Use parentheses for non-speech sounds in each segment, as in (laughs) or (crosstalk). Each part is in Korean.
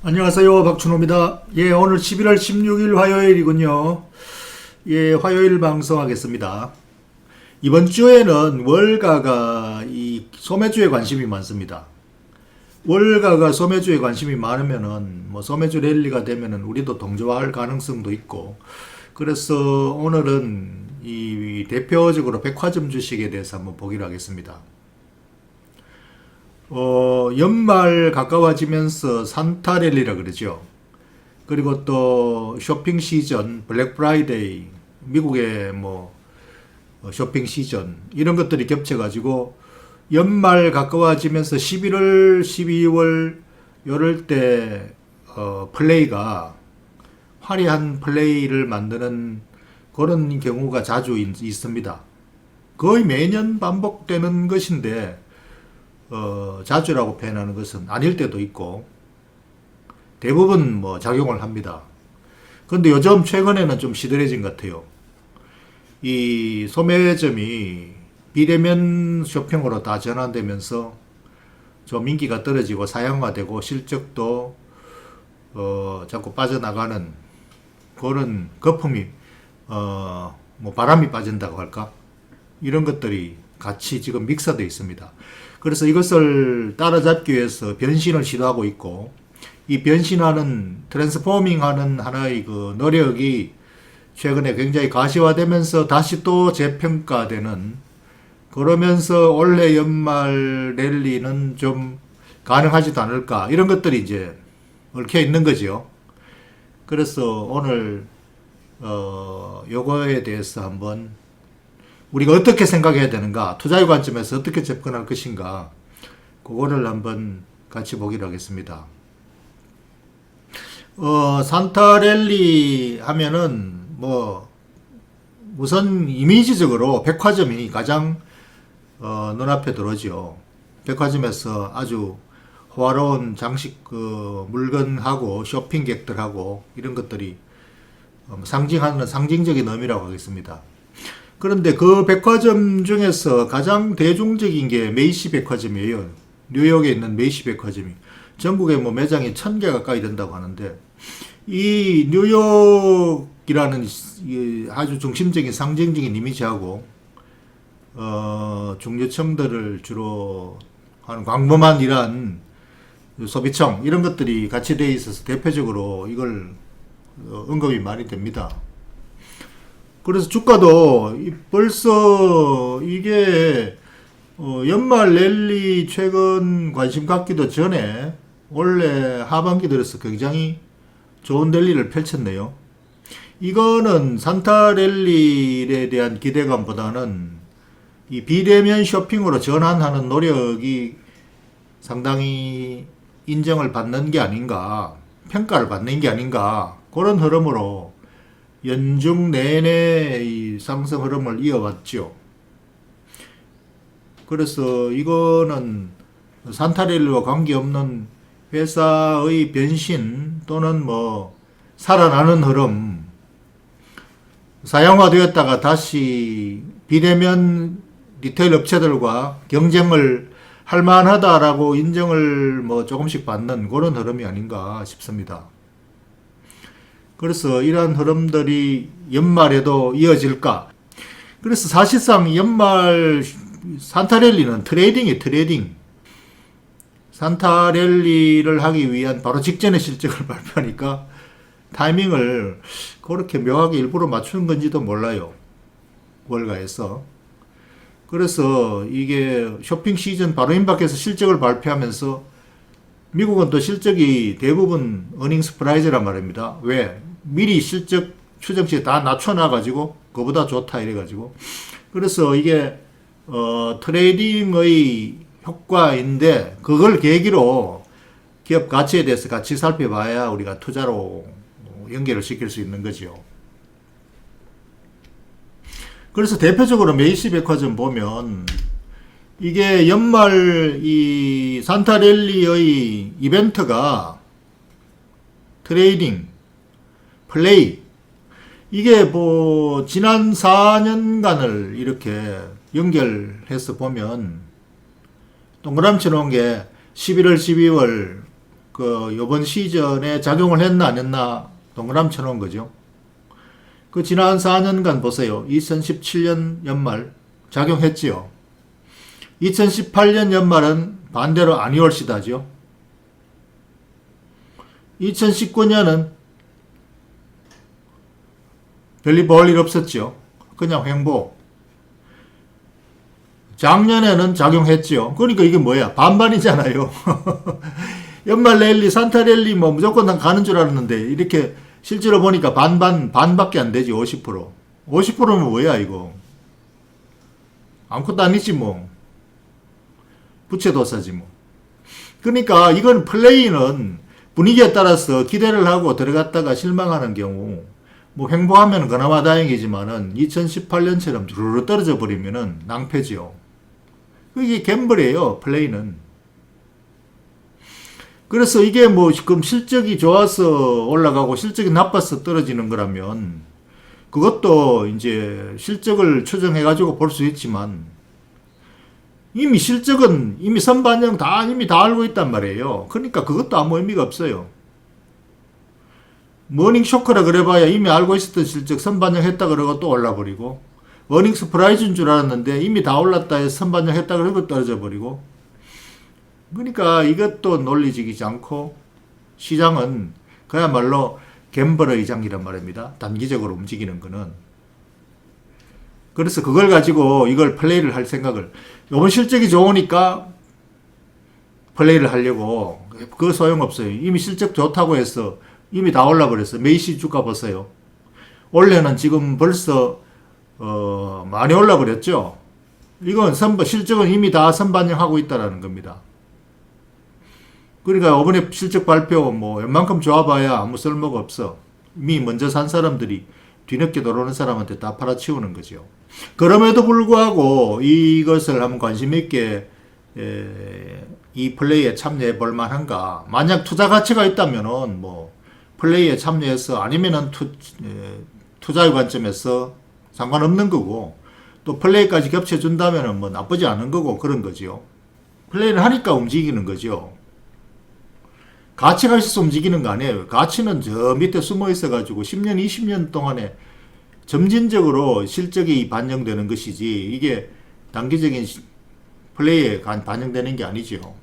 안녕하세요. 박준호입니다. 예, 오늘 11월 16일 화요일이군요. 예, 화요일 방송하겠습니다. 이번 주에는 월가가 이 소매주에 관심이 많습니다. 월가가 소매주에 관심이 많으면은 뭐 소매주 랠리가 되면은 우리도 동조할 가능성도 있고 그래서 오늘은 이 대표적으로 백화점 주식에 대해서 한번 보기로 하겠습니다. 어, 연말 가까워지면서 산타랠리라 그러죠. 그리고 또 쇼핑 시즌, 블랙 프라이데이, 미국의 뭐 어, 쇼핑 시즌 이런 것들이 겹쳐가지고 연말 가까워지면서 11월, 12월 이럴 때 어, 플레이가 화려한 플레이를 만드는 그런 경우가 자주 있, 있습니다. 거의 매년 반복되는 것인데 어, 자주라고 표현하는 것은 아닐 때도 있고 대부분 뭐 작용을 합니다. 근데 요즘 최근에는 좀 시들해진 것 같아요. 이 소매점이 비대면 쇼핑으로 다 전환되면서 좀 인기가 떨어지고 사양화되고 실적도 어, 자꾸 빠져나가는 그런 거품이 어, 뭐 바람이 빠진다고 할까? 이런 것들이 같이 지금 믹서되어 있습니다. 그래서 이것을 따라잡기 위해서 변신을 시도하고 있고 이 변신하는 트랜스포밍하는 하나의 그 노력이 최근에 굉장히 가시화되면서 다시 또 재평가되는 그러면서 올해 연말 랠리는 좀 가능하지도 않을까 이런 것들이 이제 얽혀 있는 거죠. 그래서 오늘 어 요거에 대해서 한번 우리가 어떻게 생각해야 되는가, 투자의 관점에서 어떻게 접근할 것인가, 그거를 한번 같이 보기로 하겠습니다. 어, 산타랠리 하면은 뭐 우선 이미지적으로 백화점이 가장 어, 눈앞에 들어오죠. 백화점에서 아주 호화로운 장식 그 물건하고 쇼핑객들하고 이런 것들이 어, 상징하는 상징적인 의미라고 하겠습니다. 그런데 그 백화점 중에서 가장 대중적인 게 메이시 백화점이에요. 뉴욕에 있는 메이시 백화점이. 전국에 뭐 매장이 천 개 가까이 된다고 하는데, 이 뉴욕이라는 아주 중심적인 상징적인 이미지하고, 어, 중류층들을 주로 하는 광범한 이러한 소비청, 이런 것들이 같이 되어 있어서 대표적으로 이걸 어, 언급이 많이 됩니다. 그래서 주가도 벌써 이게 어 연말 랠리 최근 관심 갖기도 전에 원래 하반기 들어서 굉장히 좋은 랠리를 펼쳤네요. 이거는 산타 랠리에 대한 기대감보다는 이 비대면 쇼핑으로 전환하는 노력이 상당히 인정을 받는 게 아닌가, 평가를 받는 게 아닌가, 그런 흐름으로 연중 내내 이 상승 흐름을 이어왔죠. 그래서 이거는 산타렐리와 관계없는 회사의 변신 또는 뭐 살아나는 흐름 사양화되었다가 다시 비대면 리테일 업체들과 경쟁을 할 만하다라고 인정을 뭐 조금씩 받는 그런 흐름이 아닌가 싶습니다. 그래서 이러한 흐름들이 연말에도 이어질까? 그래서 사실상 연말 산타랠리는 트레이딩이 트레이딩. 산타랠리를 하기 위한 바로 직전에 실적을 (laughs) 발표하니까 타이밍을 그렇게 묘하게 일부러 맞추는 건지도 몰라요. 월가에서. 그래서 이게 쇼핑 시즌 바로 임박해서 실적을 발표하면서 미국은 또 실적이 대부분 어닝 스프라이즈란 말입니다. 왜? 미리 실적 추정치 다 낮춰놔가지고 그보다 좋다 이래가지고 그래서 이게 어, 트레이딩의 효과인데 그걸 계기로 기업 가치에 대해서 같이 살펴봐야 우리가 투자로 연결을 시킬 수 있는 거죠. 그래서 대표적으로 메이시 백화점 보면 이게 연말 이 산타랠리의 이벤트가 트레이딩, 플레이, 이게 뭐 지난 4년간을 이렇게 연결해서 보면 동그라미쳐 놓은 게 11월, 12월 그 요번 시즌에 작용을 했나 안 했나 동그라미 쳐 놓은 거죠. 그 지난 4년간 보세요. 2017년 연말 작용했지요. 2018년 연말은 반대로 아니올시다죠. 2019년은 별리 볼 일 없었죠. 그냥 횡보. 작년에는 작용했죠. 그러니까 이게 뭐야? 반반이잖아요. (laughs) 연말 랠리, 산타 랠리 뭐 무조건 난 가는 줄 알았는데 이렇게 실제로 보니까 반반 반밖에 안 되지 50%. 50%면 뭐야 이거? 아무것도 아니지 뭐. 부채도사지 뭐. 그러니까 이건 플레이는 분위기에 따라서 기대를 하고 들어갔다가 실망하는 경우 뭐 횡보하면 그나마 다행이지만은 2018년처럼 주르르 떨어져 버리면은 낭패지요. 그게 갬블이에요, 플레이는. 그래서 이게 뭐 지금 실적이 좋아서 올라가고 실적이 나빠서 떨어지는 거라면 그것도 이제 실적을 추정해 가지고 볼 수 있지만 이미 실적은 이미 선반영 다 이미 다 알고 있단 말이에요. 그러니까 그것도 아무 의미가 없어요. 머닝 쇼크라 그래봐야 이미 알고 있었던 실적 선반영했다 그러고 또 올라버리고 머닝 서프라이즈인 줄 알았는데 이미 다 올랐다 해서 선반영했다 그러고 떨어져 버리고 그러니까 이것도 논리적이지 않고 시장은 그야말로 갬블의 장이란 말입니다. 단기적으로 움직이는 거는. 그래서 그걸 가지고 이걸 플레이를 할 생각을 요번 실적이 좋으니까 플레이를 하려고 그거 소용없어요. 이미 실적 좋다고 해서 이미 다 올라 버렸어요. 메이시 주가 보세요. 원래는 지금 벌써 어, 많이 올라 버렸죠. 이건 선반 실적은 이미 다 선반영하고 있다라는 겁니다. 그러니까 이번에 실적 발표 뭐 웬만큼 좋아봐야 아무 쓸모가 없어. 이미 먼저 산 사람들이 뒤늦게 들어오는 사람한테 다 팔아치우는 거죠. 그럼에도 불구하고 이것을 한번 관심 있게 에, 이 플레이에 참여해 볼 만한가? 만약 투자 가치가 있다면은 뭐 플레이에 참여해서 아니면은 투, 에, 투자의 관점에서 상관없는 거고 또 플레이까지 겹쳐 준다면은 뭐 나쁘지 않은 거고 그런 거지요. 플레이를 하니까 움직이는 거죠. 가치가 있어서 움직이는 거 아니에요. 가치는 저 밑에 숨어 있어가지고 10년, 20년 동안에 점진적으로 실적이 반영되는 것이지 이게 단기적인 시- 플레이에 간- 반영되는 게 아니죠.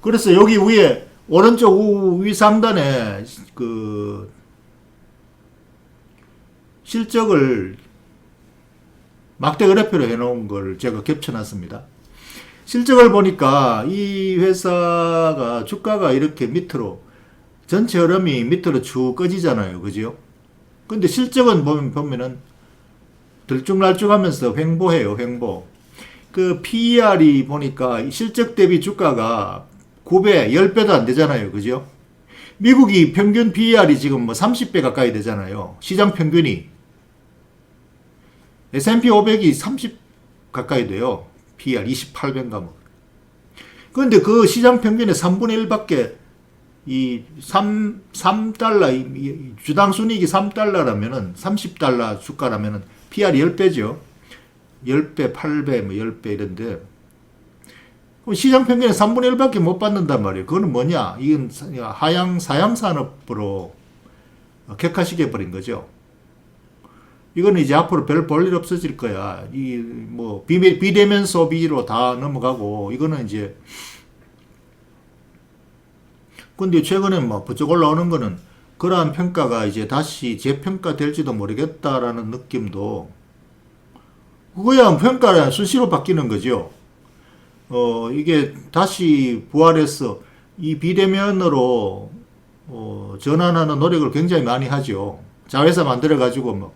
그래서 여기 위에 오른쪽 우- 위 상단에 그 실적을 막대 그래프로 해놓은 걸 제가 겹쳐놨습니다. 실적을 보니까 이 회사가 주가가 이렇게 밑으로 전체 흐름이 밑으로 쭉 꺼지잖아요. 그죠? 근데 실적은 보면, 보면은 들쭉날쭉 하면서 횡보해요. 횡보. 그 PER이 보니까 실적 대비 주가가 9배, 10배도 안 되잖아요. 그죠? 미국이 평균 PER이 지금 뭐 30배 가까이 되잖아요. 시장 평균이. S&P 500이 30 가까이 돼요. PR 28배인가 뭐. 그런데 그 시장 평균의 3분의 1밖에 이 3, 3달러, 이- 이 주당 순이익이 3달러라면은 30달러 주가라면은 PR이 10배죠. 10배, 8배, 뭐 10배 이런데 시장 평균의 3분의 1밖에 못 받는단 말이에요. 그거는 뭐냐? 이건 사- 하향 사양 산업으로 격화시켜 버린 거죠. 이거는 이제 앞으로 별 볼 일 없어질 거야. 이뭐 비대면 소비로 다 넘어가고 이거는 이제 근데 최근에 뭐 부쩍 올라오는 거는 그러한 평가가 이제 다시 재평가될지도 모르겠다라는 느낌도 그거야 평가가 수시로 바뀌는 거죠. 어 이게 다시 부활해서 이 비대면으로 어, 전환하는 노력을 굉장히 많이 하죠. 자회사 만들어 가지고 뭐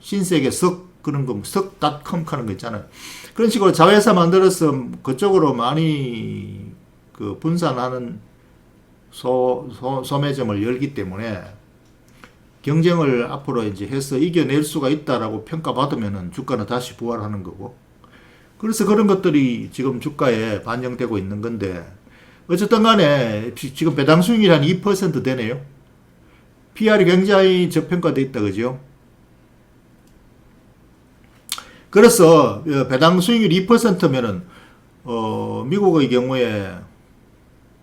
신세계 석 그런 거 석닷컴 하는 거 있잖아요. 그런 식으로 자회사 만들어서 그쪽으로 많이 그 분산하는 소, 소, 소매점을 열기 때문에 경쟁을 앞으로 이제 해서 이겨낼 수가 있다라고 평가받으면은 주가는 다시 부활하는 거고. 그래서 그런 것들이 지금 주가에 반영되고 있는 건데, 어쨌든 간에 지- 지금 배당 수익률이 한 2% 되네요. PR이 굉장히 저평가돼 있다, 그죠? 그래서 어, 배당 수익률 2%면은 어, 미국의 경우에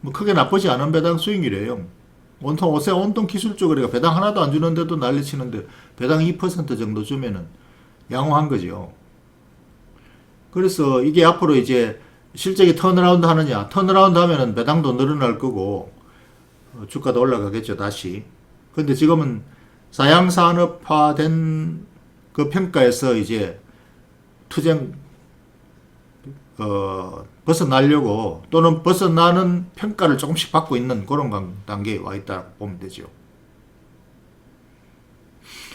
뭐 크게 나쁘지 않은 배당 수익률이에요. 온통 옷에 온통 기술적으로 배당 하나도 안 주는데도 난리치는데 배당 2% 정도 주면은 양호한 거죠. 그래서 이게 앞으로 이제 실적이 턴어라운드 하느냐, 턴어라운드 하면은 배당도 늘어날 거고 어, 주가도 올라가겠죠 다시. 근데 지금은 사양산업화된 그 평가에서 이제 투쟁 어, 벗어나려고 또는 벗어나는 평가를 조금씩 받고 있는 그런 관- 단계에 와 있다 보면 되죠.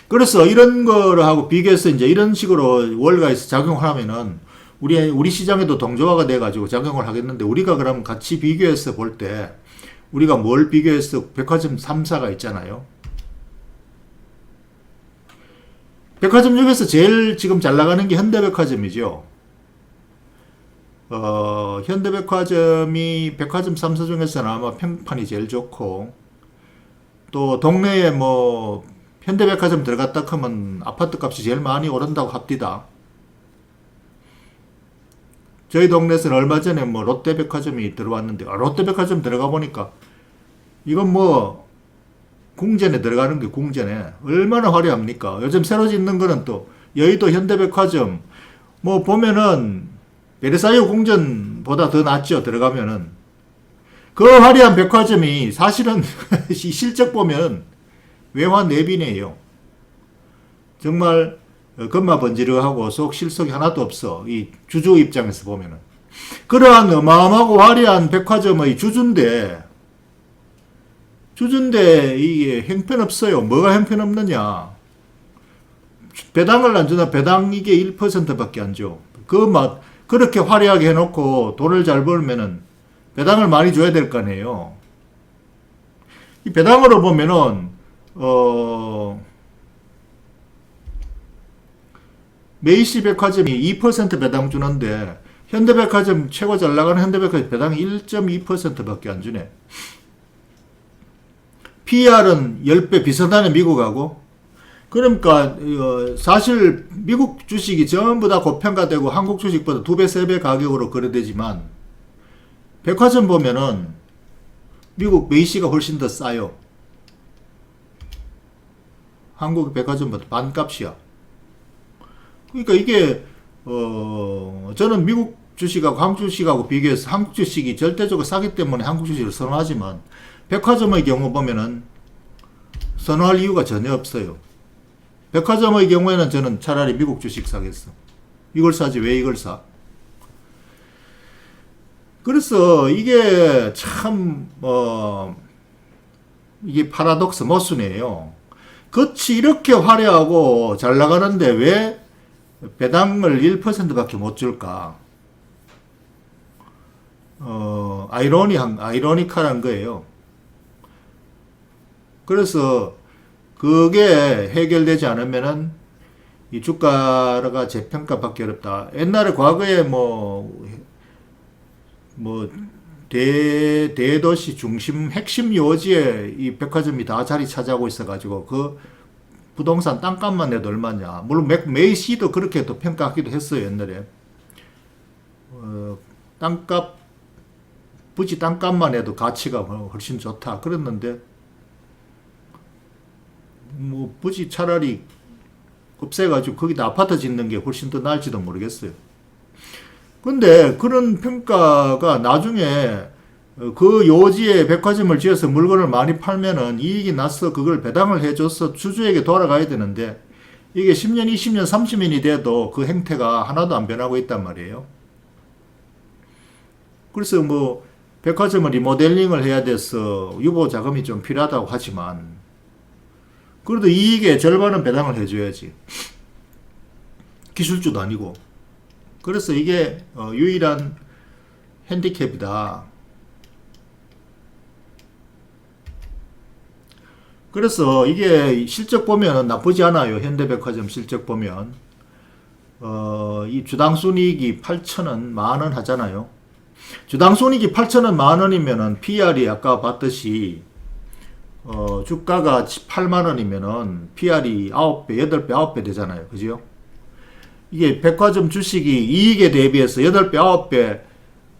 그래서 이런 거를 하고 비교해서 이제 이런 식으로 월가에서 작용을 하면은 우리 우리 시장에도 동조화가 돼 가지고 작용을 하겠는데 우리가 그럼 같이 비교해서 볼 때 우리가 뭘 비교해서 백화점 3사가 있잖아요. 백화점 중에서 제일 지금 잘 나가는 게 현대백화점이죠. 어, 현대백화점이 백화점 3사 중에서는 아마 평판이 제일 좋고, 또 동네에 뭐, 현대백화점 들어갔다 하면 아파트 값이 제일 많이 오른다고 합디다. 저희 동네에서는 얼마 전에 뭐 롯데백화점이 들어왔는데, 아, 롯데백화점 들어가 보니까, 이건 뭐, 궁전에 들어가는 게 궁전에 얼마나 화려합니까? 요즘 새로 짓는 거는 또 여의도 현대백화점 뭐 보면은 베르사유 궁전보다 더 낫죠 들어가면은 그 화려한 백화점이 사실은 (laughs) 이 실적 보면 외환 내빈이에요. 정말 어, 겁마 번지르하고 속 실속이 하나도 없어 이 주주 입장에서 보면은 그러한 어마어마하고 화려한 백화점의 주주인데 주주인데 이게 형편없어요. 뭐가 형편없느냐. 배당을 안 주나 배당 이게 1%밖에 안 줘. 그막 그렇게 화려하게 해놓고 돈을 잘 벌면은 배당을 많이 줘야 될 거 아니에요. 이 배당으로 보면은 어 메이시 백화점이 2% 배당 주는데 현대백화점 최고 잘 나가는 현대백화점 배당이 1.2%밖에 안 주네. PR은 10배 비슷하네 미국하고. 그러니까 어, 사실 미국 주식이 전부 다 고평가되고 한국 주식보다 2배, 3배 가격으로 거래되지만 백화점 보면은 미국 메이시가 훨씬 더 싸요. 한국 백화점보다 반값이야. 그러니까 이게 어 저는 미국 주식하고 한국 주식하고 비교해서 한국 주식이 절대적으로 싸기 때문에 한국 주식을 선호하지만 백화점의 경우 보면은 선호할 이유가 전혀 없어요. 백화점의 경우에는 저는 차라리 미국 주식 사겠어. 이걸 사지 왜 이걸 사? 그래서 이게 참, 어, 이게 파라독스 모순이에요. 겉이 이렇게 화려하고 잘 나가는데 왜 배당을 1%밖에 못 줄까? 어, 아이러니한, 아이러니컬한 거예요. 그래서 그게 해결되지 않으면은 이 주가가 재평가받기 어렵다. 옛날에 과거에 뭐, 뭐, 대, 대도시 중심 핵심 요지에 이 백화점이 다 자리 차지하고 있어가지고 그 부동산 땅값만 내도 얼마냐. 물론 맥, 메이시도 그렇게 또 평가하기도 했어요, 옛날에. 어, 땅값, 부지 땅값만 해도 가치가 훨씬 좋다. 그랬는데, 뭐 부지 차라리 없애가지고 거기다 아파트 짓는 게 훨씬 더 나을지도 모르겠어요. 근데 그런 평가가 나중에 어, 그 요지에 백화점을 지어서 물건을 많이 팔면은 이익이 나서 그걸 배당을 해줘서 주주에게 돌아가야 되는데 이게 10년, 20년, 30년이 돼도 그 행태가 하나도 안 변하고 있단 말이에요. 그래서 뭐 백화점을 리모델링을 해야 돼서 유보 자금이 좀 필요하다고 하지만 그래도 이익의 절반은 배당을 해줘야지. 기술주도 아니고. 그래서 이게 어, 유일한 핸디캡이다. 그래서 이게 실적 보면 나쁘지 않아요. 현대백화점 실적 보면. 어, 이 주당 순이익이 8천원, 만원 하잖아요. 주당 순이익이 8천원, 만원이면은 PR이 아까 봤듯이 어, 주가가 8만 원이면은 PR이 9배, 8배, 9배 되잖아요. 그죠? 이게 백화점 주식이 이익에 대비해서 8배, 9배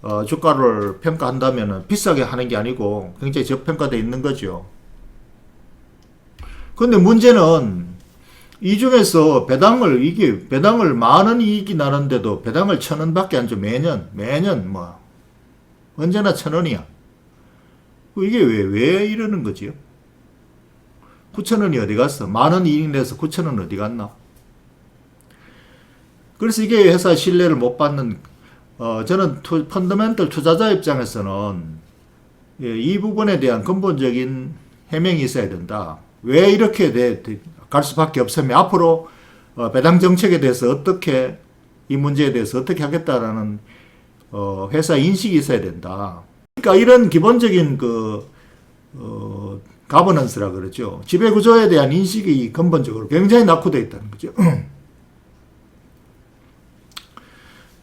어, 주가를 평가한다면 비싸게 하는 게 아니고 굉장히 저평가되어 있는 거죠. 근데 문제는 이 중에서 배당을 이게 배당을 많은 이익이 나는데도 배당을 천 원밖에 안 줘 매년 매년 뭐 언제나 천 원이야. 이게 왜 왜 이러는 거지요? 9천 원이 어디 갔어? 만 원 이익 내서 9천 원 어디 갔나? 그래서 이게 회사 신뢰를 못 받는 어 저는 투, 펀더멘털 투자자 입장에서는 예, 이 부분에 대한 근본적인 해명이 있어야 된다. 왜 이렇게 돼, 돼- 갈 수밖에 없으면 앞으로 어, 배당 정책에 대해서 어떻게 이 문제에 대해서 어떻게 하겠다라는 어, 회사 인식이 있어야 된다. 그러니까 이런 기본적인 그 어, 가버넌스라 그러죠. 지배 구조에 대한 인식이 근본적으로 굉장히 낙후되어 있다는 거죠. (clears throat)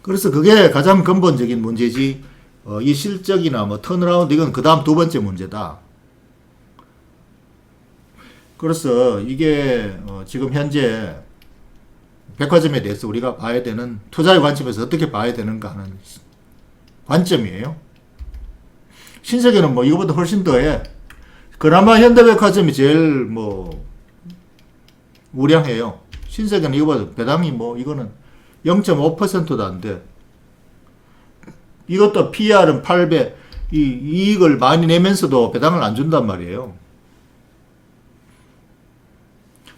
그래서 그게 가장 근본적인 문제지. 어, 이 실적이나 뭐 턴어라운드 이건 그 다음 두 번째 문제다. 그래서 이게 어, 지금 현재 백화점에 대해서 우리가 봐야 되는 투자의 관점에서 어떻게 봐야 되는가 하는 관점이에요. 신세계는 뭐 이거보다 훨씬 더해. 그나마 현대백화점이 제일 뭐 우량해요. 신세계는 이거보다 배당이 뭐 이거는 0.5%도 안 돼. 이것도 PR은 8배, 이 이익을 많이 내면서도 배당을 안 준단 말이에요.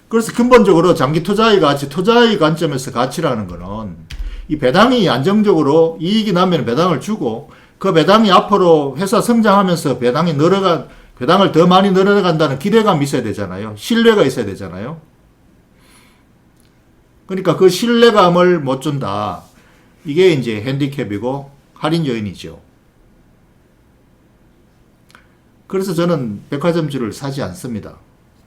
그래서 근본적으로 장기 투자의 가치, 투자의 관점에서 가치라는 거는 이 배당이 안정적으로 이익이 나면 배당을 주고 그 배당이 앞으로 회사 성장하면서 배당이 늘어가, 배당을 더 많이 늘어간다는 기대감이 있어야 되잖아요. 신뢰가 있어야 되잖아요. 그러니까 그 신뢰감을 못 준다. 이게 이제 핸디캡이고 할인 요인이죠. 그래서 저는 백화점주를 사지 않습니다.